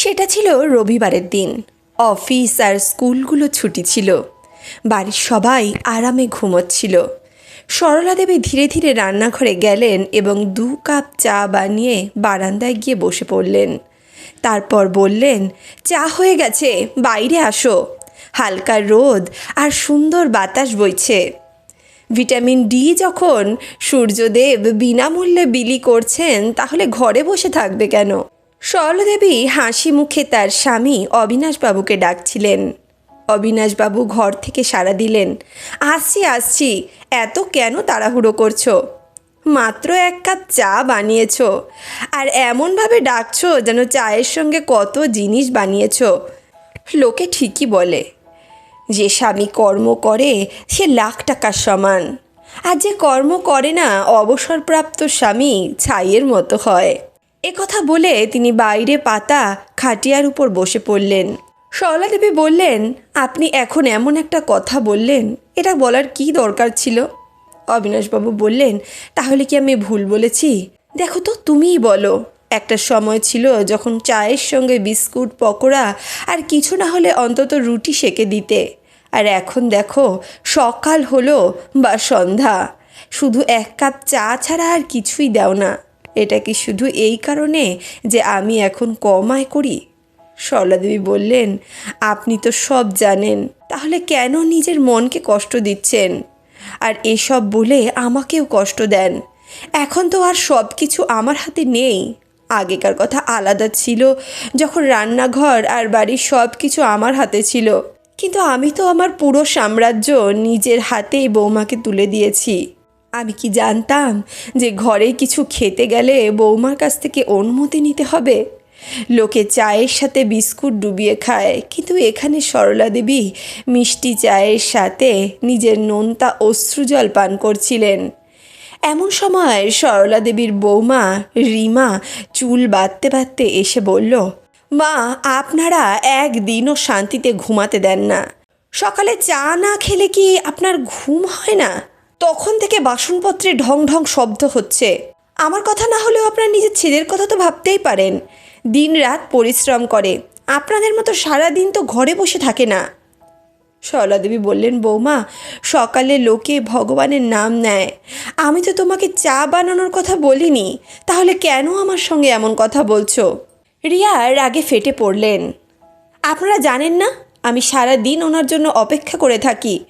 সেটা ছিল রবিবারের দিন। অফিস আর স্কুলগুলো ছুটি ছিল। বাড়ির সবাই আরামে ঘুমোচ্ছিল। সরলা দেবী ধীরে ধীরে রান্নাঘরে গেলেন এবং দু কাপ চা বানিয়ে বারান্দায় গিয়ে বসে পড়লেন। তারপর বললেন, চা হয়ে গেছে, বাইরে আসো। হালকা রোদ আর সুন্দর বাতাস বইছে। ভিটামিন ডি যখন সূর্যদেব বিনামূল্যে বিলি করছেন, তাহলে ঘরে বসে থাকবে কেন? সরলাদেবী হাসি মুখে তার স্বামী অবিনাশবাবুকে ডাকছিলেন। অবিনাশবাবু ঘর থেকে সাড়া দিলেন, আসছি আসছি, এত কেন তাড়াহুড়ো করছ? মাত্র এক কাপ চা বানিয়েছো, আর এমনভাবে ডাকছো যেন চায়ের সঙ্গে কত জিনিস বানিয়েছো? লোকে ঠিকই বলে, যে স্বামী কর্ম করে, সে লাখ টাকার সমান, আর যে কর্ম করে না, অবসরপ্রাপ্ত স্বামী ছাইয়ের মতো হয়। কথা বলে তিনি বাইরে পাতা খাটিয়ার উপর বসে পড়লেন। সরলা দেবী বললেন, আপনি এখন এমন একটা কথা বললেন, এটা বলার কি দরকার ছিল? অবিনাশবাবু বললেন, তাহলে কি আমি ভুল বলেছি? দেখো তো, তুমিই বলো। একটা সময় ছিল যখন চায়ের সঙ্গে বিস্কুট, পকোড়া আর কিছু না হলে অন্তত রুটি সেকে দিতে। আর এখন দেখো, সকাল হলো বা সন্ধ্যা। শুধু এক কাপ চা ছাড়া আর কিছুই দাও না। এটা কি শুধু এই কারণে যে আমি এখন কম আয় করি? সরলাদেবী বললেন, আপনি তো সব জানেন, তাহলে কেন নিজের মনকে কষ্ট দিচ্ছেন? আর এসব বলে আমাকেও কষ্ট দেন। এখন তো আর সব কিছু আমার হাতে নেই। আগেকার কথা আলাদা ছিল, যখন রান্নাঘর আর বাড়ির সব কিছু আমার হাতে ছিল। কিন্তু আমি তো আমার পুরো সাম্রাজ্য নিজের হাতেই বৌমাকে তুলে দিয়েছি। আমি কি জানতাম যে ঘরে কিছু খেতে গেলে বৌমার কাছ থেকে অনুমতি নিতে হবে? লোকে চায়ের সাথে বিস্কুট ডুবিয়ে খায়, কিন্তু এখানে সরলা দেবী মিষ্টি চায়ের সাথে নিজের নোনতা অশ্রুজল পান করছিলেন। এমন সময় সরলা দেবীর বৌমা রিমা চুল বাঁধতে বাঁধতে এসে বলল, মা, আপনারা একদিনও শান্তিতে ঘুমাতে দেন না। সকালে চা না খেলে কি আপনার ঘুম হয় না? তখন থেকে বাসনপত্রে ঢং ঢং শব্দ হচ্ছে। আমার কথা না হলেও আপনার নিজের ছেলের কথা তো ভাবতেই পারেন। দিন রাত পরিশ্রম করে। আপনাদের মতো সারা দিন তো ঘরে বসে থাকে না। সরলাদেবী বললেন, বৌমা, সকালে লোকে ভগবানের নাম নেয়। আমি তো তোমাকে চা বানানোর কথা বলিনি। তাহলে কেন আমার সঙ্গে এমন কথা বলছো? রিয়া রাগে ফেটে পড়লেন। আপনারা জানেন না, আমি সারা দিন ওনার জন্য অপেক্ষা করে থাকি।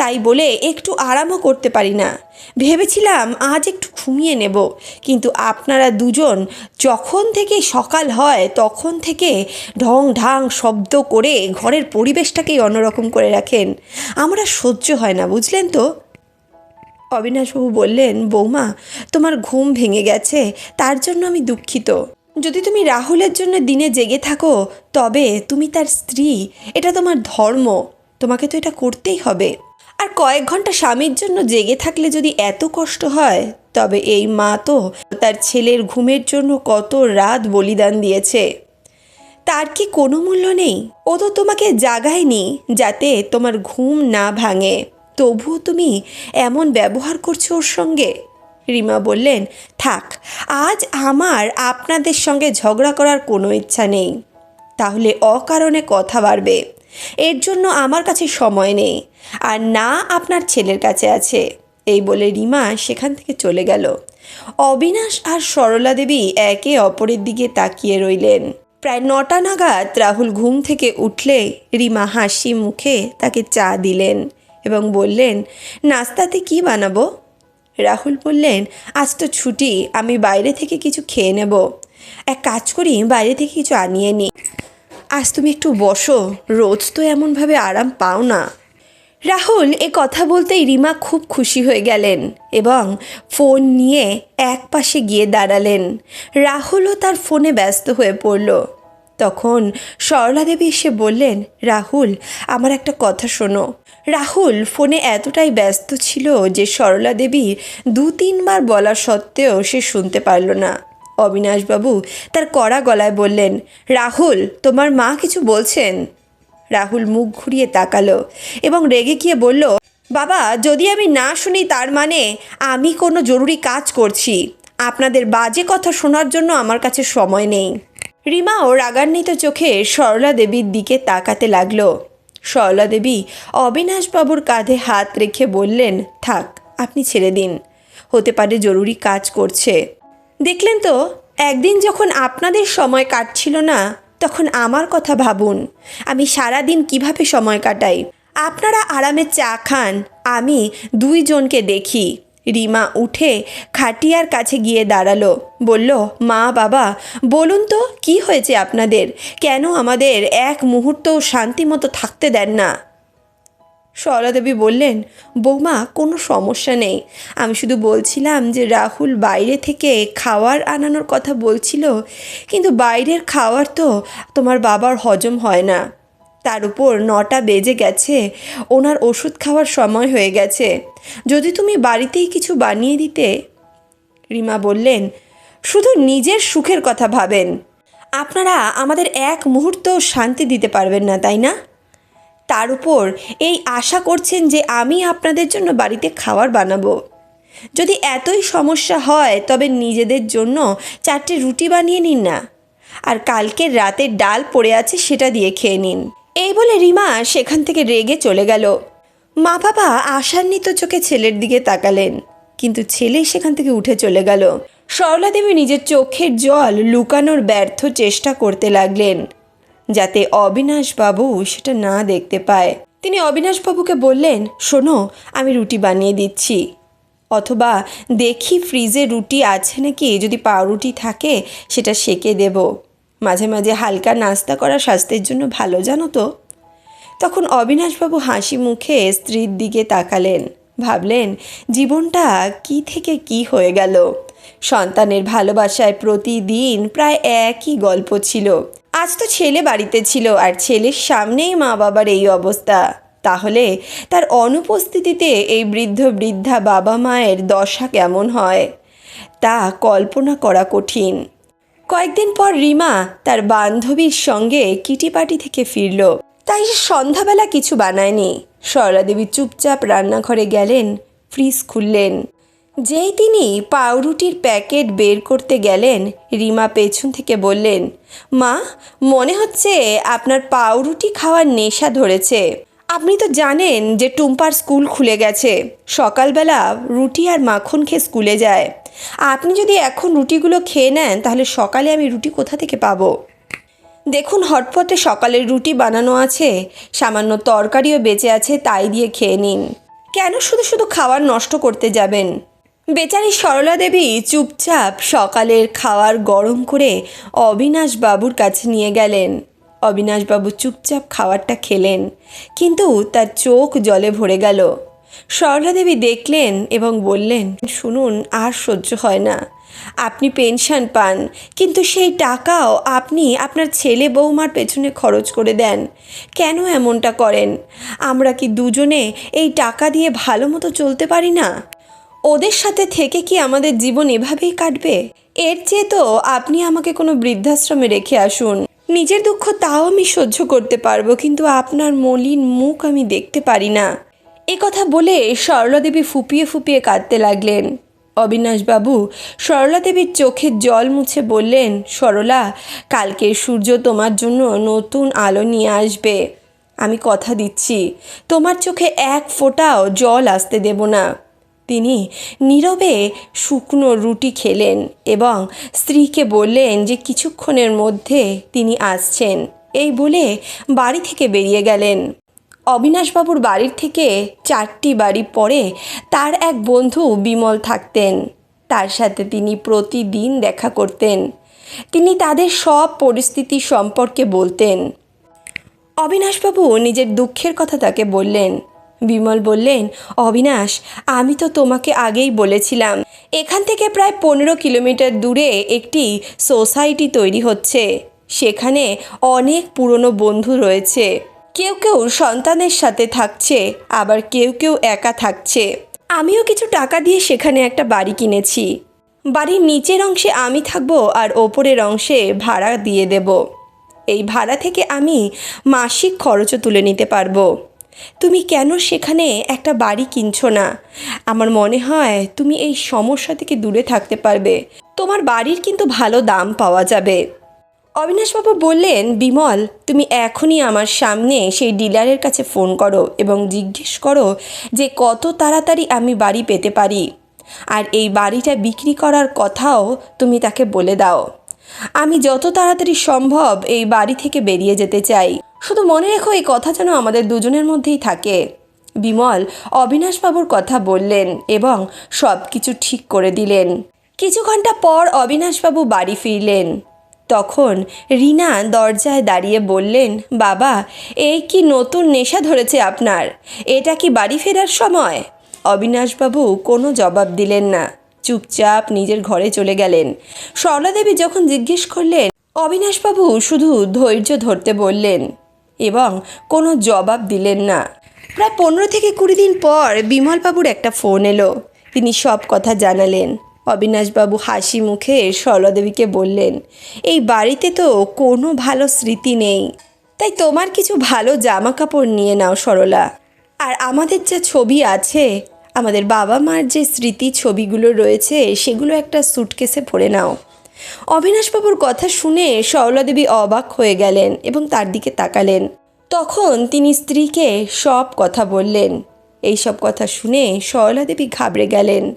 তাই বলে একটু আরামও করতে পারি না। ভেবেছিলাম আজ একটু ঘুমিয়ে নেব, কিন্তু আপনারা দুজন যখন থেকে সকাল হয় তখন থেকে ঢং ঢাং শব্দ করে ঘরের পরিবেশটাকেই অন্যরকম করে রাখেন। আমরা সহ্য হয় না, বুঝলেন তো? অবিনাশবাবু বললেন, বৌমা, তোমার ঘুম ভেঙে গেছে, তার জন্য আমি দুঃখিত। যদি তুমি রাহুলের জন্য দিনে জেগে থাকো, তবে তুমি তার স্ত্রী, এটা তোমার ধর্ম। তোমাকে তো এটা করতেই হবে। আর কয়েক ঘণ্টা স্বামীর জন্য জেগে থাকলে যদি এত কষ্ট হয়, তবে এই মা তো তার ছেলের ঘুমের জন্য কত রাত বলিদান দিয়েছে। তার কি কোনো মূল্য নেই? ও তো তোমাকে জাগায়নি যাতে তোমার ঘুম না ভাঙে। তবুও তুমি এমন ব্যবহার করছ ওর সঙ্গে? রিমা বললেন, থাক, আজ আমার আপনাদের সঙ্গে ঝগড়া করার কোনো ইচ্ছা নেই। তাহলে অকারণে কথা বাড়বে। এর জন্য আমার কাছে সময় নেই। আর না আপনার ছেলের কাছে আছে। এই বলে রিমা সেখান থেকে চলে গেল। অবিনাশ আর সরলা দেবী একে অপরের দিকে তাকিয়ে রইলেন। প্রায় নটা নাগাদ রাহুল ঘুম থেকে উঠলে রিমা হাসি মুখে তাকে চা দিলেন এবং বললেন, নাস্তাতে কি বানাবো? রাহুল বললেন, আজ তো ছুটি, আমি বাইরে থেকে কিছু খেয়ে নেব। এক কাজ করি, বাইরে থেকে কিছু আনিয়ে নিই। আজ তুমি একটু বসো, রোজ তো এমনভাবে আরাম পাও না। রাহুল, এ কথা বলতেই রিমা খুব খুশি হয়ে গেলেন এবং ফোন নিয়ে এক পাশে গিয়ে দাঁড়ালেন। রাহুলও তার ফোনে ব্যস্ত হয়ে পড়ল। তখন সরলা দেবী এসে বললেন, রাহুল, আমার একটা কথা শোনো। রাহুল, ফোনে এতটাই ব্যস্ত ছিল যে সরলা দেবী দু তিনবার বলা সত্ত্বেও সে শুনতে পারল না। অবিনাশবাবু তার কড়া গলায় বললেন, রাহুল, তোমার মা কিছু বলছেন? রাহুল মুখ ঘুরিয়ে তাকালো এবং রেগে গিয়ে বলল, বাবা, যদি আমি না শুনি তার মানে আমি কোনো জরুরি কাজ করছি। আপনাদের বাজে কথা শোনার জন্য আমার কাছে সময় নেই রিমাও রাগান্বিত চোখে সরলা দেবীর দিকে তাকাতে লাগল। সরলা দেবী অবিনাশবাবুর কাঁধে হাত রেখে বললেন, থাক, আপনি ছেড়ে দিন। হতে পারে জরুরি কাজ করছে। দেখলেন তো, একদিন যখন আপনাদের সময় কাটছিল না, তখন আমার কথা ভাবুন। আমি সারা দিন কীভাবে সময় কাটাই? আপনারা আরামে চা খান, আমি দুইজনকে দেখি। রিমা উঠে খাটিয়ার কাছে গিয়ে দাঁড়াল, বলল, মা, বাবা, বলুন তো, কি হয়েছে আপনাদের? কেন আমাদের এক মুহূর্তও শান্তি মতো থাকতে দেন না? সরলাদেবী বললেন, বৌমা, কোনো সমস্যা নেই। আমি শুধু বলছিলাম যে রাহুল বাইরে থেকে খাওয়ার আনানোর কথা বলছিল, কিন্তু বাইরের খাওয়ার তো তোমার বাবার হজম হয় না। তার উপর নটা বেজে গেছে, ওনার ওষুধ খাওয়ার সময় হয়ে গেছে। যদি তুমি বাড়িতেই কিছু বানিয়ে দিতে? রিমা বললেন, শুধু নিজের সুখের কথা ভাবেন। আপনারা আমাদের এক মুহূর্ত শান্তি দিতে পারবেন না, তাই না? তার উপর এই আশা করছেন যে আমি আপনাদের জন্য বাড়িতে খাবার বানাবো। যদি এতই সমস্যা হয়, তবে নিজেদের জন্য চারটে রুটি বানিয়ে নিন না। আর কালকের রাতের ডাল পড়ে আছে সেটা দিয়ে খেয়ে নিন। এই বলে রিমা সেখান থেকে রেগে চলে গেল। মা বাবা আশান্বিত চোখে ছেলের দিকে তাকালেন, কিন্তু ছেলে সেখান থেকে উঠে চলে গেল। সরলা দেবী নিজের চোখের জল লুকানোর ব্যর্থ চেষ্টা করতে লাগলেন। যাতে অবিনাশবাবু সেটা না দেখতে পায়। তিনি অবিনাশবাবুকে বললেন, শোনো, আমি রুটি বানিয়ে দিচ্ছি। অথবা দেখি ফ্রিজে রুটি আছে নাকি, যদি পাউরুটি থাকে, সেটা সেকে দেব। মাঝে মাঝে হালকা নাস্তা করা স্বাস্থ্যের জন্য ভালো, জানো তো? তখন অবিনাশবাবু হাসি মুখে স্ত্রীর দিকে তাকালেন। ভাবলেন, জীবনটা কি থেকে কি হয়ে গেল? সন্তানের ভালোবাসায় প্রতিদিন প্রায় একই গল্প ছিল। আজ তো ছেলে বাড়িতে ছিল আর ছেলের সামনেই মা বাবার এই অবস্থা। তাহলে তার অনুপস্থিতিতে এই বৃদ্ধ বৃদ্ধা বাবা মায়ের দশা কেমন হয়? তা কল্পনা করা কঠিন। কয়েকদিন পর রিমা তার বান্ধবীর সঙ্গে কিটিপাটি থেকে ফিরল। তাই সন্ধ্যাবেলা কিছু বানায়নি। সরলাদেবী চুপচাপ রান্নাঘরে গেলেন, ফ্রিজ খুললেন। যেই তিনি পাউরুটির প্যাকেট বের করতে গেলেন, রিমা পেছন থেকে বললেন, মা, মনে হচ্ছে আপনার পাউরুটি খাওয়ার নেশা ধরেছে। আপনি তো জানেন যে টুম্পার স্কুল খুলে গেছে। সকালবেলা রুটি আর মাখন খেয়ে স্কুলে যায়। আপনি যদি এখন রুটিগুলো খেয়ে নেন, তাহলে সকালে আমি রুটি কোথা থেকে পাবো? দেখুন, হটপটে সকালের রুটি বানানো আছে, সামান্য তরকারিও বেঁচে আছে, তাই দিয়ে খেয়ে নিন। কেন শুধু শুধু খাবার নষ্ট করতে যাবেন? বেচারি সরলা দেবী চুপচাপ সকালের খাওয়ার গরম করে অবিনাশ বাবুর কাছে নিয়ে গেলেন। অবিনাশবাবু চুপচাপ খাবারটা খেলেন, কিন্তু তার চোখ জলে ভরে গেল। সরলা দেবী দেখলেন এবং বললেন, শুনুন, আর সহ্য হয় না। আপনি পেনশন পান, কিন্তু সেই টাকাও আপনি আপনার ছেলে বৌমার পেছনে খরচ করে দেন। কেন এমনটা করেন? আমরা কি দুজনে এই টাকা দিয়ে ভালো মতো চলতে পারি না? ওদের সাথে থেকে কি আমাদের জীবন এভাবেই কাটবে? এর চেয়ে তো আপনি আমাকে কোনো বৃদ্ধাশ্রমে রেখে আসুন। নিজের দুঃখ তাও আমি সহ্য করতে পারব, কিন্তু আপনার মলিন মুখ আমি দেখতে পারি না। এ কথা বলে সরলাদেবী ফুপিয়ে ফুপিয়ে কাঁদতে লাগলেন। অবিনাশবাবু সরলা দেবীর চোখের জল মুছে বললেন, সরলা, কালকে সূর্য তোমার জন্য নতুন আলো নিয়ে আসবে। আমি কথা দিচ্ছি। তোমার চোখে এক ফোঁটাও জল আসতে দেব না। তিনি নীরবে শুকনো রুটি খেলেন এবং স্ত্রীকে বললেন যে কিছুক্ষণের মধ্যে তিনি আসছেন। এই বলে বাড়ি থেকে বেরিয়ে গেলেন। অবিনাশবাবুর বাড়ির থেকে চারটি বাড়ি পরে তার এক বন্ধু বিমল থাকতেন। তার সাথে তিনি প্রতিদিন দেখা করতেন। তিনি তাদের সব পরিস্থিতি সম্পর্কে বলতেন। অবিনাশবাবু নিজের দুঃখের কথা তাকে বললেন বিমল বললেন, অবিনাশ, আমি তো তোমাকে আগেই বলেছিলাম। এখান থেকে প্রায় পনেরো কিলোমিটার দূরে একটি সোসাইটি তৈরি হচ্ছে। সেখানে অনেক পুরনো বন্ধু রয়েছে। কেউ কেউ সন্তানের সাথে থাকছে, আবার কেউ কেউ একা থাকছে। আমিও কিছু টাকা দিয়ে সেখানে একটা বাড়ি কিনেছি। বাড়ির নিচের অংশে আমি থাকব আর ওপরের অংশে ভাড়া দিয়ে দেব। এই ভাড়া থেকে আমি মাসিক খরচও তুলে নিতে পারব। তুমি কেন সেখানে একটা বাড়ি কিনছো না? আমার মনে হয় তুমি এই সমস্যা থেকে দূরে থাকতে পারবে। তোমার বাড়ির কিন্তু ভালো দাম পাওয়া যাবে। অবিনাশবাবু বললেন, বিমল, তুমি এখনই আমার সামনে সেই ডিলারের কাছে ফোন করো এবং জিজ্ঞেস করো যে কত তাড়াতাড়ি আমি বাড়ি পেতে পারি। আর এই বাড়িটা বিক্রি করার কথাও তুমি তাকে বলে দাও। আমি যত তাড়াতাড়ি সম্ভব এই বাড়ি থেকে বেরিয়ে যেতে চাই। শুধু মনে রেখো এই কথা যেন আমাদের দুজনের মধ্যেই থাকে। বিমল, অবিনাশবাবুর কথা বললেন এবং সব কিছু ঠিক করে দিলেন। কিছু ঘণ্টা পর অবিনাশবাবু বাড়ি ফিরলেন। তখন রিনা দরজায় দাঁড়িয়ে বললেন, বাবা, এই কি নতুন নেশা ধরেছে আপনার? এটা কি বাড়ি ফেরার সময়? অবিনাশবাবু কোনো জবাব দিলেন না। চুপচাপ নিজের ঘরে চলে গেলেন। সরলা দেবী যখন জিজ্ঞেস করলেন, অবিনাশবাবু, শুধু ধৈর্য ধরতে বললেন এবং কোনো জবাব দিলেন না? প্রায় পনেরো থেকে কুড়ি দিন পর বিমলবাবুর একটা ফোন এলো। তিনি সব কথা জানালেন। অবিনাশবাবু হাসি মুখে সরলাদেবীকে বললেন, এই বাড়িতে তো কোনো ভালো স্মৃতি নেই। তাই তোমার কিছু ভালো জামা কাপড় নিয়ে নাও সরলা। আর আমাদের যা ছবি আছে আমাদের বাবা মার যে স্মৃতি ছবিগুলো রয়েছে, সেগুলো একটা সুটকেসে ভরে নাও। অবিনাশবাবুর কথা শুনে সরলাদেবী অবাক হয়ে গেলেন এবং তার দিকে তাকালেন। তখন তিনি স্ত্রীকে সব কথা বললেন। এই সব কথা শুনে দেবী ঘাবড়ে গেলেন।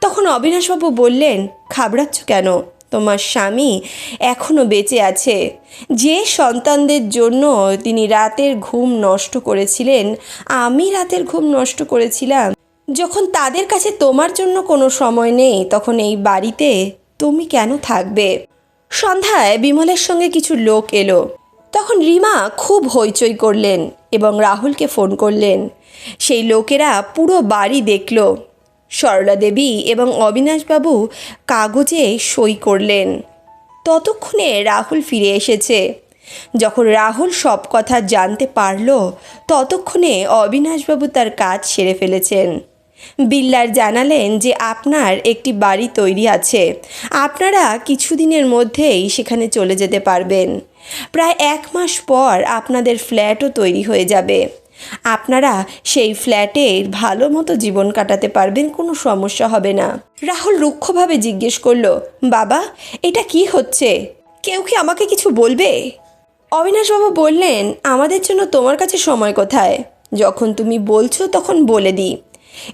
তখন অবিনাশবাবু বললেন, ঘাবড়াচ্ছ কেন? তোমার স্বামী এখনও বেঁচে আছে। যে সন্তানদের জন্য তিনি রাতের ঘুম নষ্ট করেছিলেন, আমি রাতের ঘুম নষ্ট করেছিলাম যখন তাদের কাছে তোমার জন্য কোনো সময় নেই, তখন এই বাড়িতে তুমি কেন থাকবে? সন্ধ্যায় বিমলের সঙ্গে কিছু লোক এলো। তখন রিমা খুব হইচই করলেন এবং রাহুলকে ফোন করলেন। সেই লোকেরা পুরো বাড়ি দেখল। সরলা দেবী এবং অবিনাশবাবু কাগজে সই করলেন। ততক্ষণে রাহুল ফিরে এসেছে। যখন রাহুল সব কথা জানতে পারল, ততক্ষণে অবিনাশবাবু তার কাজ সেরে ফেলেছেন। বিল্লার জানালেন যে আপনার একটি বাড়ি তৈরি আছে। আপনারা কিছুদিনের মধ্যেই সেখানে চলে যেতে পারবেন। প্রায় এক মাস পর আপনাদের ফ্ল্যাটও তৈরি হয়ে যাবে। আপনারা সেই ফ্ল্যাটে ভালো মতো জীবন কাটাতে পারবেন, কোনো সমস্যা হবে না। রাহুল রুক্ষভাবে জিজ্ঞেস করল, বাবা, এটা কি হচ্ছে? কেউ কি আমাকে কিছু বলবে? অবিনাশবাবু বললেন, আমাদের জন্য তোমার কাছে সময় কোথায়? যখন তুমি বলছো, তখন বলে দিই।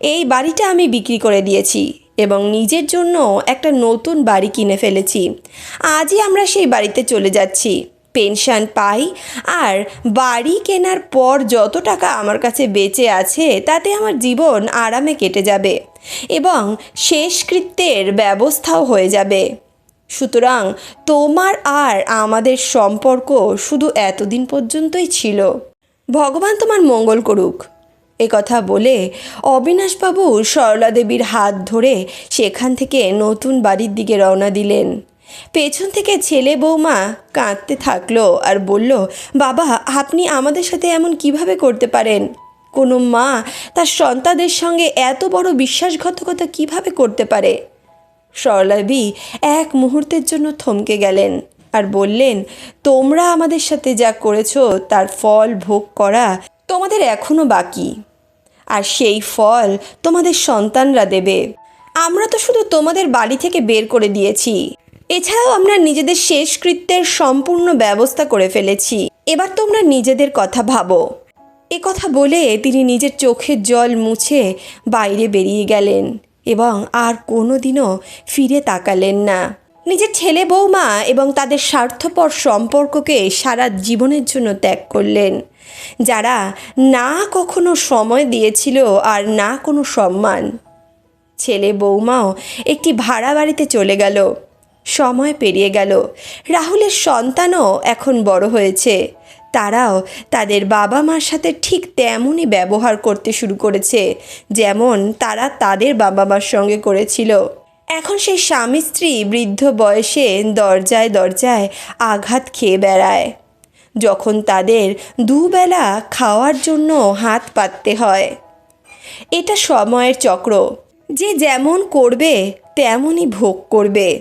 এই বাড়িটা আমি বিক্রি করে দিয়েছি এবং নিজের জন্য একটা নতুন বাড়ি কিনে ফেলেছি। আজই আমরা সেই বাড়িতে চলে যাচ্ছি। পেনশন পাই আর বাড়ি কেনার পর যত টাকা আমার কাছে বেঁচে আছে, তাতে আমার জীবন আরামে কেটে যাবে এবং শেষকৃত্যের ব্যবস্থাও হয়ে যাবে। সুতরাং তোমার আর আমাদের সম্পর্ক শুধু এতদিন পর্যন্তই ছিল। ভগবান তোমার মঙ্গল করুক। এ কথা বলে অবিনাশবাবু সরলা দেবীর হাত ধরে সেখান থেকে নতুন বাড়ির দিকে রওনা দিলেন। পেছন থেকে ছেলে বৌমা কাঁদতে থাকল আর বলল, বাবা, আপনি আমাদের সাথে এমন কীভাবে করতে পারেন? কোনো মা তার সন্তানদের সঙ্গে এত বড় বিশ্বাসঘাতকতা কীভাবে করতে পারে? সরলাবি এক মুহূর্তের জন্য থমকে গেলেন আর বললেন, তোমরা আমাদের সাথে যা করেছ তার ফল ভোগ করা তোমাদের এখনও বাকি। আর সেই ফল তোমাদের সন্তানরা দেবে। আমরা তো শুধু তোমাদের বাড়ি থেকে বের করে দিয়েছি। এছাড়াও আমরা নিজেদের শেষকৃত্যের সম্পূর্ণ ব্যবস্থা করে ফেলেছি। এবার তোমরা নিজেদের কথা ভাবো। এ কথা বলে তিনি নিজের চোখের জল মুছে বাইরে বেরিয়ে গেলেন এবং আর কোনো দিনও ফিরে তাকালেন না। নিজের ছেলে বৌমা এবং তাদের স্বার্থপর সম্পর্ককে সারা জীবনের জন্য ত্যাগ করলেন। যারা না কখনো সময় দিয়েছিল আর না কোনো সম্মান। ছেলে বৌমাও একটি ভাড়া বাড়িতে চলে গেল। সময় পেরিয়ে গেল। রাহুলের সন্তানও এখন বড় হয়েছে। তারাও তাদের বাবা মার সাথে ঠিক তেমনই ব্যবহার করতে শুরু করেছে, যেমন তারা তাদের বাবা মার সঙ্গে করেছিল। এখন সেই স্বামী স্ত্রী বৃদ্ধ বয়সে দরজায় দরজায় আঘাত খেয়ে বেড়ায়। যখন তাদের দুবেলা খাওয়ার জন্য হাত পাততে হয়। এটা সময়ের চক্র। যে যেমন করবে, তেমনই ভোগ করবে।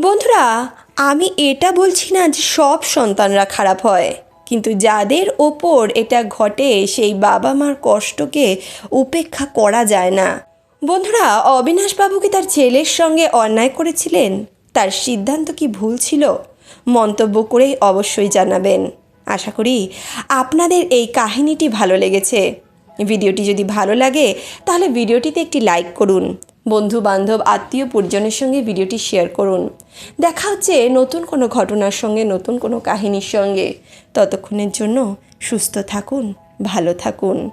বন্ধুরা, আমি এটা বলছি না যে সব সন্তানরা খারাপ হয়, কিন্তু যাদের ওপর এটা ঘটে, সেই বাবা মার কষ্টকে উপেক্ষা করা যায় না। বন্ধুরা অবিনাশবাবু কি তার ছেলের সঙ্গে অন্যায় করেছিলেন? তার সিদ্ধান্ত কি ভুল ছিল? মন্তব্য করে অবশ্যই জানাবেন। আশা করি আপনাদের এই কাহিনীটি ভালো লেগেছে। ভিডিওটি যদি ভালো লাগে, তাহলে ভিডিওটিতে একটি লাইক করুন। বন্ধু বান্ধব আত্মীয় পরিজনের সঙ্গে ভিডিওটি শেয়ার করুন। দেখা হচ্ছে নতুন কোনো ঘটনার সঙ্গে, নতুন কোনো কাহিনীর সঙ্গে। ততক্ষণের জন্য সুস্থ থাকুন, ভালো থাকুন।